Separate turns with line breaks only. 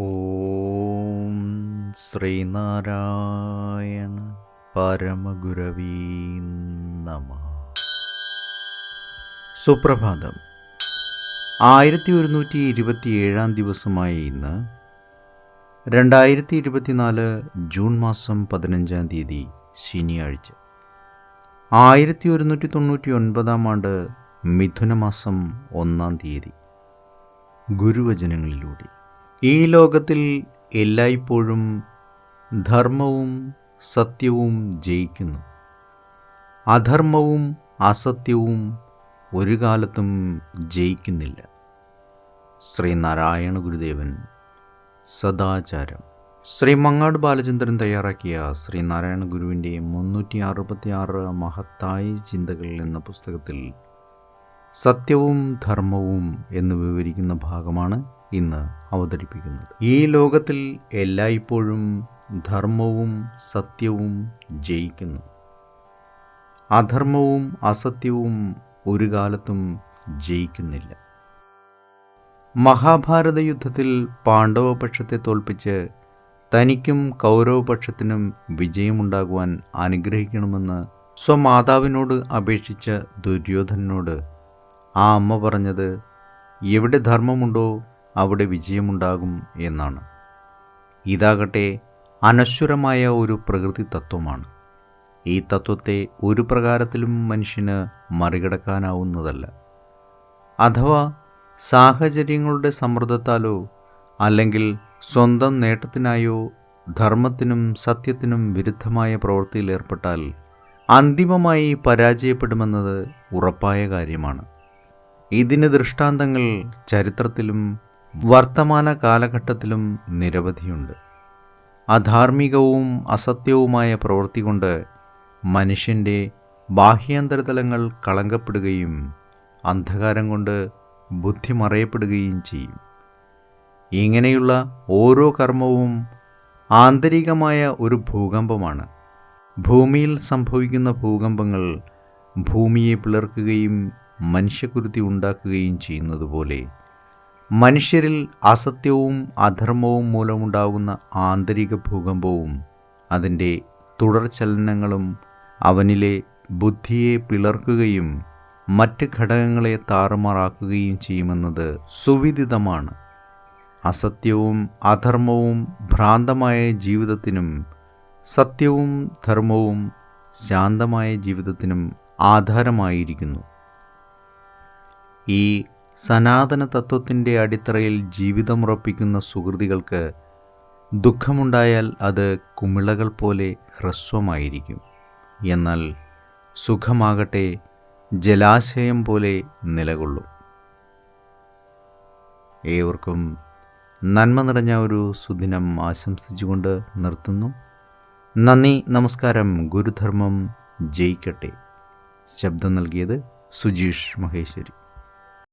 ഓം ശ്രീനാരായണ പരമഗുരവീ നമ. സുപ്രഭാതം. ആയിരത്തി ഒരുന്നൂറ്റി ഇരുപത്തി ഏഴാം ദിവസമായ ഇന്ന് രണ്ടായിരത്തി ഇരുപത്തിനാല് ജൂൺ മാസം പതിനഞ്ചാം തീയതി ശനിയാഴ്ച. ആയിരത്തി ഒരുന്നൂറ്റി തൊണ്ണൂറ്റി ഒൻപതാം ആണ്ട് മിഥുനമാസം ഒന്നാം തീയതി. ഗുരുവചനങ്ങളിലൂടെ. ഈ ലോകത്തിൽ എല്ലായ്പ്പോഴും ധർമ്മവും സത്യവും ജയിക്കുന്നു. അധർമ്മവും അസത്യവും ഒരു കാലത്തും ജയിക്കുന്നില്ല. ശ്രീനാരായണ ഗുരുദേവൻ സദാചാരം. ശ്രീ മങ്ങാട് ബാലചന്ദ്രൻ തയ്യാറാക്കിയ ശ്രീനാരായണ ഗുരുവിന്റെ മുന്നൂറ്റി അറുപത്തി ആറ് മഹത്തായ ചിന്തകൾ എന്ന പുസ്തകത്തിൽ സത്യവും ധർമ്മവും എന്ന് വിവരിക്കുന്ന ഭാഗമാണ് ഇന്ന് അവതരിപ്പിക്കുന്നത്. ഈ ലോകത്തിൽ എല്ലായ്പ്പോഴും ധർമ്മവും സത്യവും ജയിക്കുന്നു. അധർമ്മവും അസത്യവും ഒരു കാലത്തും ജയിക്കുന്നില്ല. മഹാഭാരത യുദ്ധത്തിൽ പാണ്ഡവപക്ഷത്തെ തോൽപ്പിച്ച് തനിക്കും കൗരവപക്ഷത്തിനും വിജയമുണ്ടാകുവാൻ അനുഗ്രഹിക്കണമെന്ന് സ്വമാതാവിനോട് അപേക്ഷിച്ച ദുര്യോധനോട് ആ അമ്മ പറഞ്ഞത് എവിടെ ധർമ്മമുണ്ടോ അവിടെ വിജയമുണ്ടാകും എന്നാണ്. ഇതാകട്ടെ അനശ്വരമായ ഒരു പ്രകൃതി തത്വമാണ് ഈ തത്വത്തെ ഒരു പ്രകാരത്തിലും മനുഷ്യന് മറികടക്കാനാവുന്നതല്ല. അഥവാ സാഹചര്യങ്ങളുടെ സമ്മർദ്ദത്താലോ അല്ലെങ്കിൽ സ്വന്തം നേട്ടത്തിനായോ ധർമ്മത്തിനും സത്യത്തിനും വിരുദ്ധമായ പ്രവൃത്തിയിൽ ഏർപ്പെട്ടാൽ അന്തിമമായി പരാജയപ്പെടുമെന്നത് ഉറപ്പായ കാര്യമാണ്. ഇതിന് ദൃഷ്ടാന്തങ്ങൾ ചരിത്രത്തിലും വർത്തമാന കാലഘട്ടത്തിലും നിരവധിയുണ്ട്. അധാർമികവും അസത്യവുമായ പ്രവൃത്തി കൊണ്ട് മനുഷ്യന്റെ ബാഹ്യാന്തരതലങ്ങൾ കളങ്കപ്പെടുകയും അന്ധകാരം കൊണ്ട് ബുദ്ധി മറയപ്പെടുകയും ചെയ്യും. ഇങ്ങനെയുള്ള ഓരോ കർമ്മവും ആന്തരികമായ ഒരു ഭൂകമ്പമാണ്. ഭൂമിയിൽ സംഭവിക്കുന്ന ഭൂകമ്പങ്ങൾ ഭൂമിയെ പിളർക്കുകയും മനുഷ്യകുരുത്തി ഉണ്ടാക്കുകയും ചെയ്യുന്നതുപോലെ മനുഷ്യരിൽ അസത്യവും അധർമ്മവും മൂലമുണ്ടാകുന്ന ആന്തരിക ഭൂകമ്പവും അതിന്റെ തുടർചലനങ്ങളും അവനിലെ ബുദ്ധിയെ പിളർക്കുകയും മറ്റ് ഘടകങ്ങളെ താറുമാറാക്കുകയും ചെയ്യുമെന്നത് സുവിദിതമാണ്. അസത്യവും അധർമ്മവും ഭ്രാന്തമായ ജീവിതത്തിനും സത്യവും ധർമ്മവും ശാന്തമായ ജീവിതത്തിനും ആധാരമായിരിക്കുന്നു. ഈ സനാതന തത്വത്തിന്റെ അടിത്തറയിൽ ജീവിതമുറപ്പിക്കുന്ന സുഹൃതികൾക്ക് ദുഃഖമുണ്ടായാൽ അത് കുമിളകൾ പോലെ ഹ്രസ്വമായിരിക്കും. എന്നാൽ സുഖമാകട്ടെ ജലാശയം പോലെ നിലകൊള്ളും. ഏവർക്കും നന്മ നിറഞ്ഞ ഒരു സുദിനം ആശംസിച്ചുകൊണ്ട് നിർത്തുന്നു. നന്ദി നമസ്കാരം ഗുരുധർമ്മം ജയിക്കട്ടെ. ശബ്ദം നൽകിയത് സുജീഷ് മഹേശ്വരി.